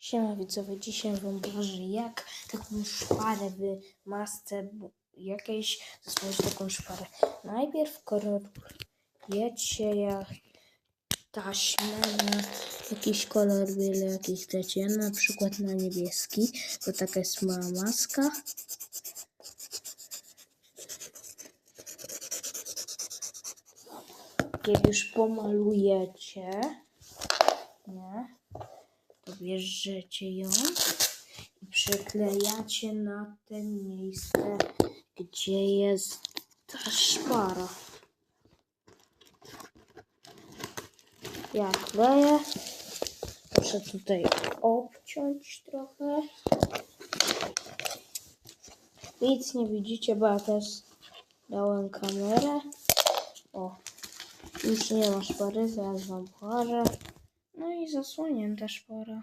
Siema widzowie, dzisiaj wam pokażę jak taką szparę w masce jakiejś zasłonić taką szparę. Najpierw kolorujecie jak taśmę na jakiś kolor byle jaki chcecie, na przykład na niebieski, to taka jest mała maska. Kiedy już pomalujecie, nie, bierzecie ją i przyklejacie na te miejsce, gdzie jest ta szpara. Ja kleję. Muszę tutaj obciąć trochę. Nic nie widzicie, bo ja też dałem kamerę. O, już nie ma szpary, zaraz wam pokażę. No i zasłonięta szpara.